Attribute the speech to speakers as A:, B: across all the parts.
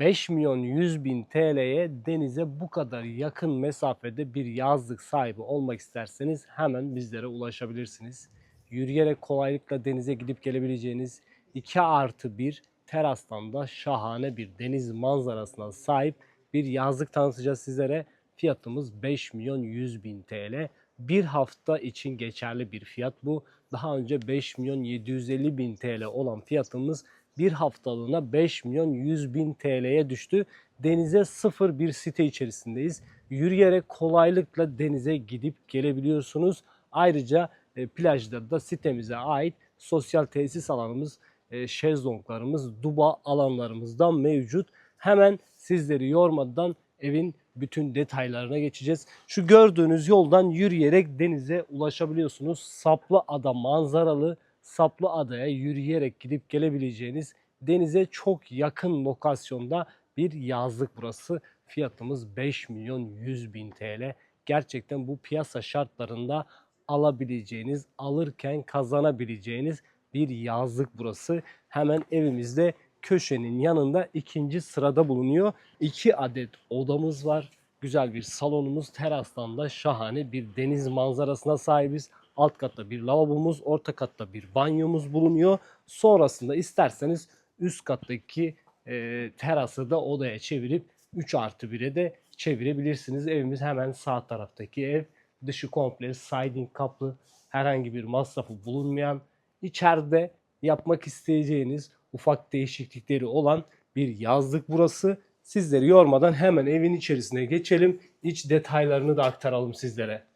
A: 5 milyon 100 bin TL'ye denize bu kadar yakın mesafede bir yazlık sahibi olmak isterseniz hemen bizlere ulaşabilirsiniz. Yürüyerek kolaylıkla denize gidip gelebileceğiniz 2 artı 1 terastan da şahane bir deniz manzarasına sahip bir yazlık tanıtacağız sizlere. Fiyatımız 5 milyon 100 bin TL. Bir hafta için geçerli bir fiyat bu. Daha önce 5 milyon 750 bin TL olan fiyatımız bir haftalığına 5 milyon 100 bin TL'ye düştü. Denize sıfır bir site içerisindeyiz. Yürüyerek kolaylıkla denize gidip gelebiliyorsunuz. Ayrıca e, plajda da sitemize ait sosyal tesis alanımız, e, şezlonglarımız, duba alanlarımız da mevcut. Hemen sizleri yormadan evin bütün detaylarına geçeceğiz. Şu gördüğünüz yoldan yürüyerek denize ulaşabiliyorsunuz. Saplı Ada manzaralı Saplı Adaya yürüyerek gidip gelebileceğiniz denize çok yakın lokasyonda bir yazlık burası. Fiyatımız 5 milyon 100 bin TL. Gerçekten bu piyasa şartlarında alabileceğiniz, alırken kazanabileceğiniz bir yazlık burası. Hemen evimizde köşenin yanında ikinci sırada bulunuyor. İki adet odamız var. Güzel bir salonumuz, terastan da şahane bir deniz manzarasına sahibiz. Alt katta bir lavabomuz, orta katta bir banyomuz bulunuyor. Sonrasında isterseniz üst kattaki e, terası da odaya çevirip 3 artı 1'e de çevirebilirsiniz. Evimiz hemen sağ taraftaki ev. Dışı komple siding kaplı, herhangi bir masrafı bulunmayan, içeride yapmak isteyeceğiniz ufak değişiklikleri olan bir yazlık burası. Sizleri yormadan hemen evin içerisine geçelim. İç detaylarını da aktaralım sizlere.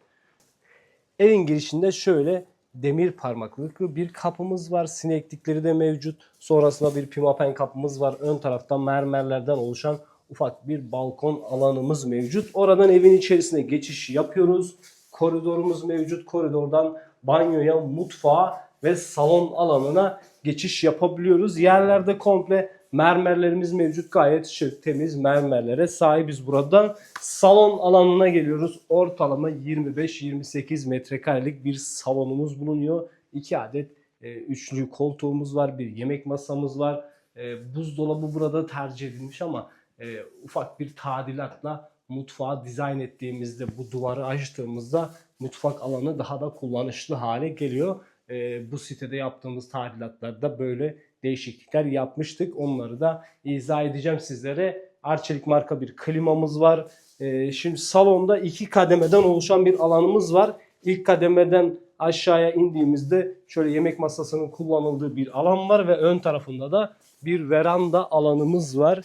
A: Evin girişinde şöyle demir parmaklıklı bir kapımız var. Sineklikleri de mevcut. Sonrasında bir pimapen kapımız var. Ön tarafta mermerlerden oluşan ufak bir balkon alanımız mevcut. Oradan evin içerisine geçiş yapıyoruz. Koridorumuz mevcut. Koridordan banyoya, mutfağa ve salon alanına geçiş yapabiliyoruz. Yerlerde komple mermerlerimiz mevcut. Gayet şık, temiz mermerlere sahibiz buradan. Salon alanına geliyoruz. Ortalama 25-28 metrekarelik bir salonumuz bulunuyor. 2 adet e, üçlü koltuğumuz var. Bir yemek masamız var. E, buzdolabı burada tercih edilmiş ama e, ufak bir tadilatla mutfağı dizayn ettiğimizde bu duvarı açtığımızda mutfak alanı daha da kullanışlı hale geliyor. E, bu sitede yaptığımız tadilatlarda böyle değişiklikler yapmıştık. Onları da izah edeceğim sizlere. Arçelik marka bir klimamız var. E, şimdi salonda iki kademeden oluşan bir alanımız var. İlk kademeden aşağıya indiğimizde şöyle yemek masasının kullanıldığı bir alan var ve ön tarafında da bir veranda alanımız var.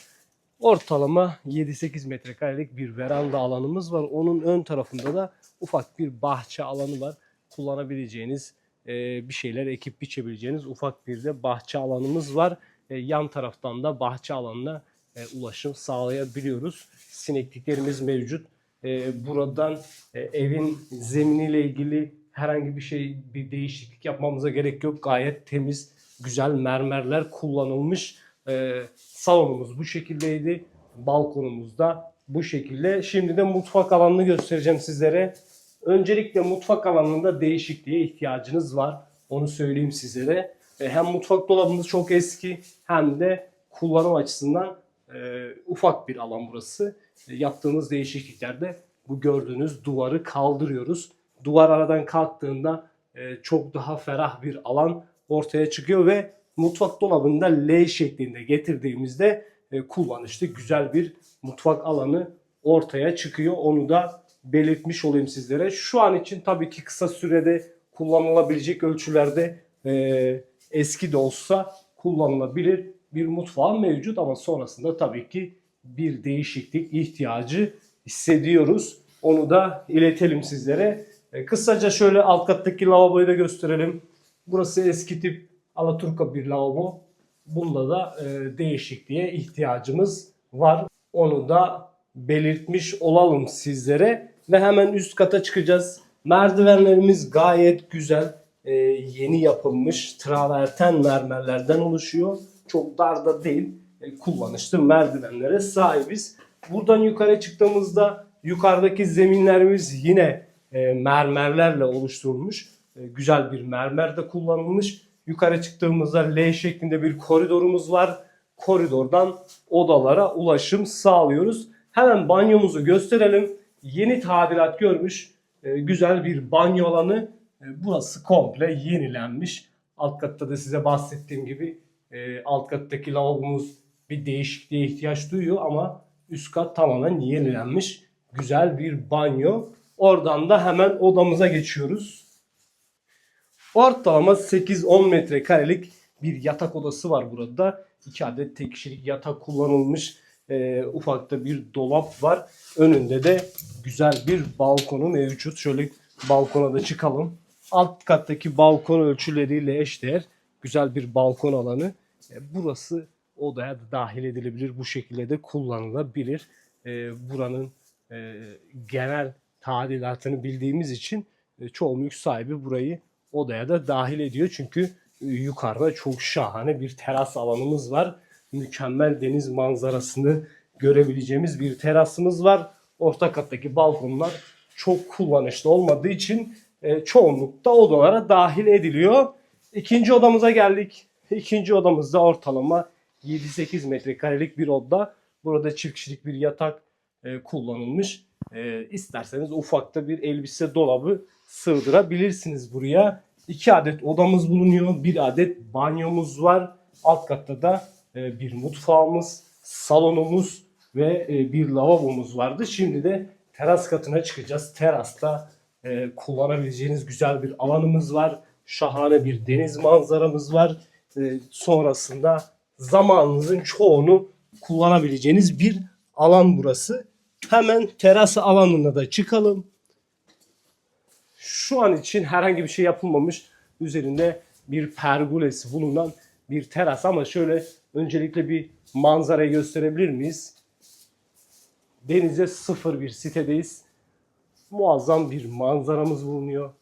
A: Ortalama 7-8 metrekarelik bir veranda alanımız var. Onun ön tarafında da ufak bir bahçe alanı var. Kullanabileceğiniz bir şeyler ekip biçebileceğiniz ufak bir de bahçe alanımız var. E, yan taraftan da bahçe alanına e, ulaşım sağlayabiliyoruz. Sinekliklerimiz mevcut. E, buradan e, evin zeminiyle ilgili herhangi bir şey bir değişiklik yapmamıza gerek yok. Gayet temiz, güzel mermerler kullanılmış. E, salonumuz bu şekildeydi. Balkonumuz da bu şekilde. Şimdi de mutfak alanını göstereceğim sizlere. Öncelikle mutfak alanında değişikliğe ihtiyacınız var. Onu söyleyeyim sizlere. E, Hem mutfak dolabımız çok eski hem de kullanım açısından e, ufak bir alan burası. E, yaptığımız değişikliklerde bu gördüğünüz duvarı kaldırıyoruz. Duvar aradan kalktığında e, çok daha ferah bir alan ortaya çıkıyor ve mutfak dolabını da L şeklinde getirdiğimizde e, kullanışlı güzel bir mutfak alanı ortaya çıkıyor. Onu da belirtmiş olayım sizlere. Şu an için tabii ki kısa sürede kullanılabilecek ölçülerde e, eski de olsa kullanılabilir bir mutfağın mevcut ama sonrasında tabii ki bir değişiklik ihtiyacı hissediyoruz. Onu da iletelim sizlere. E, kısaca şöyle alt kattaki lavaboyu da gösterelim. Burası eski tip Alaturka bir lavabo. Bunda da e, değişikliğe ihtiyacımız var. Onu da belirtmiş olalım sizlere. Ve hemen üst kata çıkacağız. Merdivenlerimiz gayet güzel. e, yeni yapılmış traverten mermerlerden oluşuyor. Çok dar da değil. E, kullanışlı merdivenlere sahibiz. Buradan yukarı çıktığımızda yukarıdaki zeminlerimiz yine e, mermerlerle oluşturulmuş. E, güzel bir mermer de kullanılmış. Yukarı çıktığımızda L şeklinde bir koridorumuz var. koridordan odalara ulaşım sağlıyoruz. Hemen banyomuzu gösterelim. Yeni tadilat görmüş e, güzel bir banyo alanı. E, burası komple yenilenmiş. Alt katta da size bahsettiğim gibi e, alt kattaki lavabomuz bir değişikliğe ihtiyaç duyuyor ama üst kat tamamen yenilenmiş. Güzel bir banyo. Oradan da hemen odamıza geçiyoruz. Ortalama 8-10 metrekarelik bir yatak odası var burada. 2 adet tek kişilik yatak kullanılmış. Ee, ufakta bir dolap var. Önünde de güzel bir balkonu mevcut. Şöyle balkona da çıkalım. Alt kattaki balkon ölçüleriyle eşdeğer güzel bir balkon alanı. E, Burası odaya da dahil edilebilir. Bu şekilde de kullanılabilir. E, buranın e, genel tadilatını bildiğimiz için e, çoğu mülk sahibi burayı odaya da dahil ediyor. Çünkü e, yukarıda çok şahane bir teras alanımız var. Mükemmel deniz manzarasını görebileceğimiz bir terasımız var. Orta kattaki balkonlar çok kullanışlı olmadığı için e, çoğunlukta odalara dahil ediliyor. İkinci odamıza geldik. İkinci odamızda ortalama 7-8 metrekarelik bir oda. Burada çift kişilik bir yatak e, kullanılmış. E, isterseniz ufakta bir elbise dolabı sığdırabilirsiniz buraya. İki adet odamız bulunuyor. Bir adet banyomuz var. Alt katta da e, bir mutfağımız, salonumuz ve e, bir lavabomuz vardı. Şimdi de teras katına çıkacağız. Terasta e, kullanabileceğiniz güzel bir alanımız var. Şahane bir deniz manzaramız var. Sonrasında zamanınızın çoğunu kullanabileceğiniz bir alan burası. Hemen teras alanına da çıkalım. Şu an için herhangi bir şey yapılmamış. Üzerinde bir pergolesi bulunan bir teras ama şöyle öncelikle bir manzarayı gösterebilir miyiz? Denize sıfır bir sitedeyiz. Muazzam bir manzaramız bulunuyor.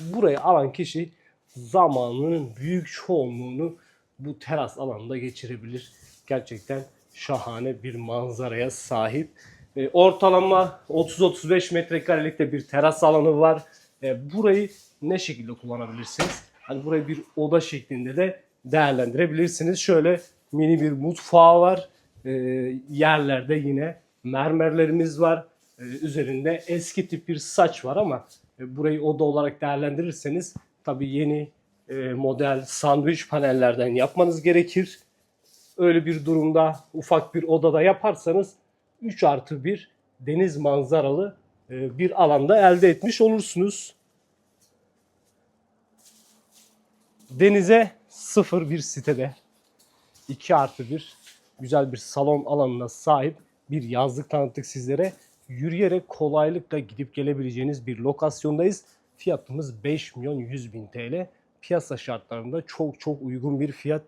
A: Buraya alan kişi zamanının büyük çoğunluğunu bu teras alanında geçirebilir. Gerçekten şahane bir manzaraya sahip. E, ortalama 30-35 metrekarelik de bir teras alanı var. E, burayı ne şekilde kullanabilirsiniz? Hani burayı bir oda şeklinde de değerlendirebilirsiniz. Şöyle mini bir mutfağı var. E, yerlerde yine mermerlerimiz var. E, üzerinde eski tip bir saç var ama e, burayı oda olarak değerlendirirseniz tabii yeni e, model sandviç panellerden yapmanız gerekir. Öyle bir durumda ufak bir odada yaparsanız 3 artı 1 deniz manzaralı e, bir alanda elde etmiş olursunuz. Denize sıfır bir sitede 2 artı 1 güzel bir salon alanına sahip bir yazlık tanıttık sizlere. Yürüyerek kolaylıkla gidip gelebileceğiniz bir lokasyondayız. Fiyatımız 5 milyon 100 bin TL. Piyasa şartlarında çok çok uygun bir fiyat.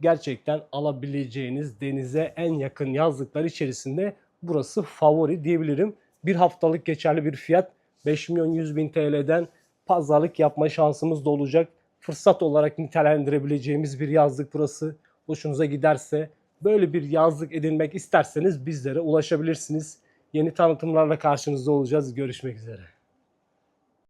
A: Gerçekten alabileceğiniz denize en yakın yazlıklar içerisinde burası favori diyebilirim. Bir haftalık geçerli bir fiyat 5 milyon 100 bin TL'den pazarlık yapma şansımız da olacak. Fırsat olarak nitelendirebileceğimiz bir yazlık burası. Hoşunuza giderse böyle bir yazlık edinmek isterseniz bizlere ulaşabilirsiniz. Yeni tanıtımlarla karşınızda olacağız. Görüşmek üzere.